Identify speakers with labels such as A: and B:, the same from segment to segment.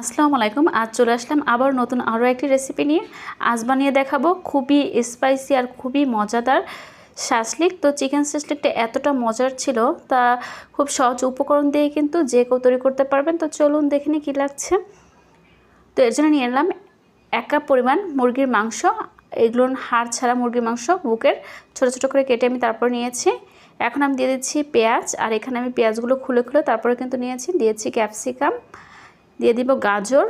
A: আসসালামু আলাইকুম। আজ চলে আসলাম আবার নতুন আরও একটি রেসিপি নিয়ে। আজ বানিয়ে দেখাবো খুবই স্পাইসি আর খুবই মজাদার শাসলিক। তো চিকেন শাসলিকটা এতটা মজার ছিল, তা খুব সহজ উপকরণ দিয়ে কিন্তু যে কেউ তৈরি করতে পারবেন। তো চলুন দেখে নিই কী লাগছে। তো এর জন্য নিয়ে এলাম এক কাপ পরিমাণ মুরগির মাংস। এগুলো হাড় ছাড়া মুরগির মাংস বুকের ছোটো ছোটো করে কেটে আমি তারপর নিয়েছি। এখন আমি দিয়ে দিচ্ছি পেঁয়াজ, আর এখানে আমি পেঁয়াজগুলো খুলে খুলে তারপরে কিন্তু নিয়েছি। দিয়েছি ক্যাপসিকাম দিয়ে দিব গাজর।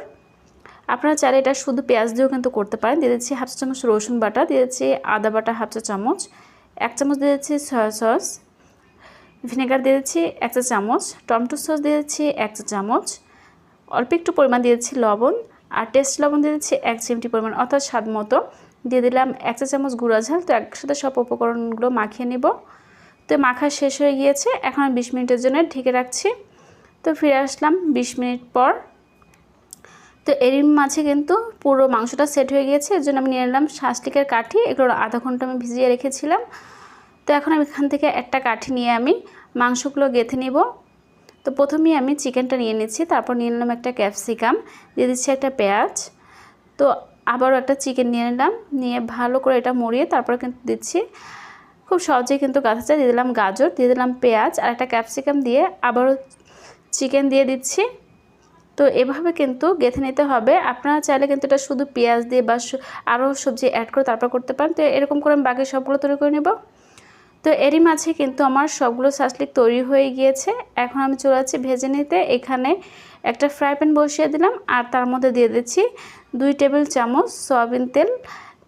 A: আপনারা চাইলে এটা শুধু পেঁয়াজ দিয়েও কিন্তু করতে পারেন। দিয়ে দিচ্ছি হাফ চা চামচ রসুন বাটা, দিয়ে দিচ্ছি আদা বাটা হাফ চা চামচ, এক চামচ দিয়ে দিচ্ছি সয়া সস, ভিনেগার দিয়ে দিচ্ছি এক চা চামচ, টমেটো সস দিয়ে দিচ্ছি এক চা চামচ, অল্প একটু পরিমাণ দিয়ে দিচ্ছি লবণ আর টেস্ট লবণ দিয়ে দিচ্ছি এক চিমটি পরিমাণ অর্থাৎ স্বাদ মতো। দিয়ে দিলাম এক চা চামচ গুঁড়া ঝাল। তো একসাথে সব উপকরণগুলো মাখিয়ে নেব। তো মাখা শেষ হয়ে গিয়েছে। এখন বিশ মিনিটের জন্য ঢেকে রাখছি। তো ফিরে আসলাম বিশ মিনিট পর। তো এরই মাঝে কিন্তু পুরো মাংসটা সেট হয়ে গিয়েছে, এর জন্য আমি নিয়ে নিলাম শাসলিকের কাঠি, এগুলো আধা ঘণ্টা আমি ভিজিয়ে রেখেছিলাম। তো এখন আমি এখান থেকে একটা কাঠি নিয়ে আমি মাংসগুলো গেঁথে নিব। তো প্রথমেই আমি চিকেনটা নিয়ে নিচ্ছি, তারপর নিয়ে নিলাম একটা ক্যাপসিকাম, দিয়ে দিচ্ছি একটা পেঁয়াজ। তো আবারও একটা চিকেন নিয়ে নিলাম, নিয়ে ভালো করে এটা মরিয়ে তারপর কিন্তু দিচ্ছি। খুব সহজেই কিন্তু গাঁথা দিয়ে দিলাম গাজর, দিয়ে দিলাম পেঁয়াজ আর একটা ক্যাপসিকাম দিয়ে আবারও চিকেন দিয়ে দিচ্ছি। তো এভাবে কিন্তু গেঁথে নিতে হবে। আপনারা চাইলে কিন্তু এটা শুধু পেঁয়াজ দিয়ে বা আরও সবজি অ্যাড করে তারপর করতে পারেন। তো এরকম করে আমি বাকি সবগুলো তৈরি করে নেব। তো এরই মাঝে কিন্তু আমার সবগুলো শাসলিক তৈরি হয়ে গিয়েছে। এখন আমি চলে যাচ্ছি ভেজে নিতে। এখানে একটা ফ্রাই প্যান বসিয়ে দিলাম আর তার মধ্যে দিয়ে দিচ্ছি দুই টেবিল চামচ সয়াবিন তেল।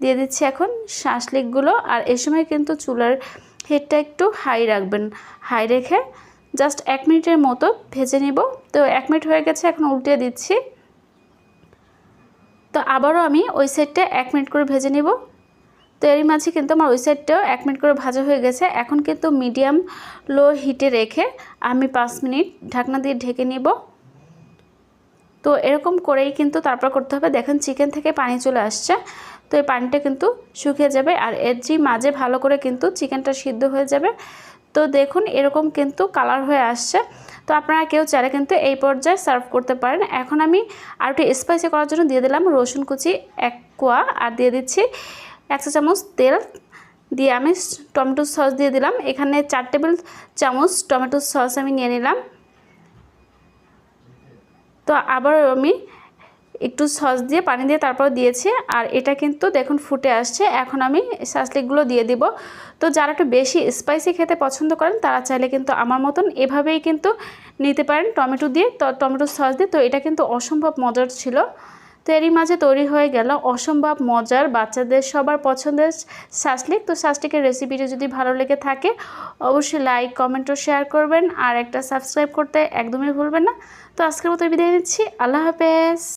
A: দিয়ে দিচ্ছি এখন শাসলিকগুলো। আর এ সময় কিন্তু চুলার হেডটা একটু হাই রাখবেন। হাই রেখে জাস্ট এক মিনিটের মতো ভেজে নিব। তো এক মিনিট হয়ে গেছে, এখন উল্টে দিচ্ছি। তো আবারও আমি ওই সাইডটা এক মিনিট করে ভেজে নিব। তো এরই মাঝে কিন্তু আমার ওই সাইডটাও এক মিনিট করে ভাজা হয়ে গেছে। এখন কিন্তু মিডিয়াম লো হিটে রেখে আমি পাঁচ মিনিট ঢাকনা দিয়ে ঢেকে নিব। তো এরকম করেই কিন্তু তারপর করতে হবে। দেখেন চিকেন থেকে পানি চলে আসছে। তো এই পানিটা কিন্তু শুকিয়ে যাবে। আর এর যে মাঝে ভালো করে কিন্তু চিকেনটা সিদ্ধ হয়ে যাবে। তো দেখুন, এরকম কিন্তু কালার হয়ে আসছে। তো আপনারা কেউ চাইলে কিন্তু এই পর্যায়ে সার্ভ করতে পারেন। এখন আমি আর একটু স্পাইসি করার জন্য দিয়ে দিলাম রসুন কুচি এক কোয়া আর দিয়ে দিচ্ছি এক চা চামচ তেল। দিয়ে আমি টমেটো সস দিয়ে দিলাম। এখানে চার টেবিল চামচ টমেটো সস আমি নিয়ে নিলাম। তো আবার আমি একটু সস দিয়ে, পানি দিয়ে তারপর দিয়েছি। আর এটা কিন্তু দেখুন ফুটে আসছে। এখন আমি শাসলিকগুলো দিয়ে দিব। তো যারা একটু বেশি স্পাইসি খেতে পছন্দ করেন, তারা চাইলে কিন্তু আমার মতন এভাবেই কিন্তু নিতে পারেন। টমেটো দিয়ে তো, টমেটো সস দিয়ে। তো এটা কিন্তু অসম্ভব মজার ছিল। তো এরই মাঝে তৈরি হয়ে গেল অসম্ভব মজার বাচ্চাদের সবার পছন্দের শাসলিক তো শাসলিকের রেসিপিটা যদি ভালো লেগে থাকে, অবশ্যই লাইক কমেন্ট ও শেয়ার করবেন। আর একটা সাবস্ক্রাইব করতে একদমই ভুলবেন না। তো আজকের মতো বিদায় নিচ্ছি। আল্লাহ হাফেজ।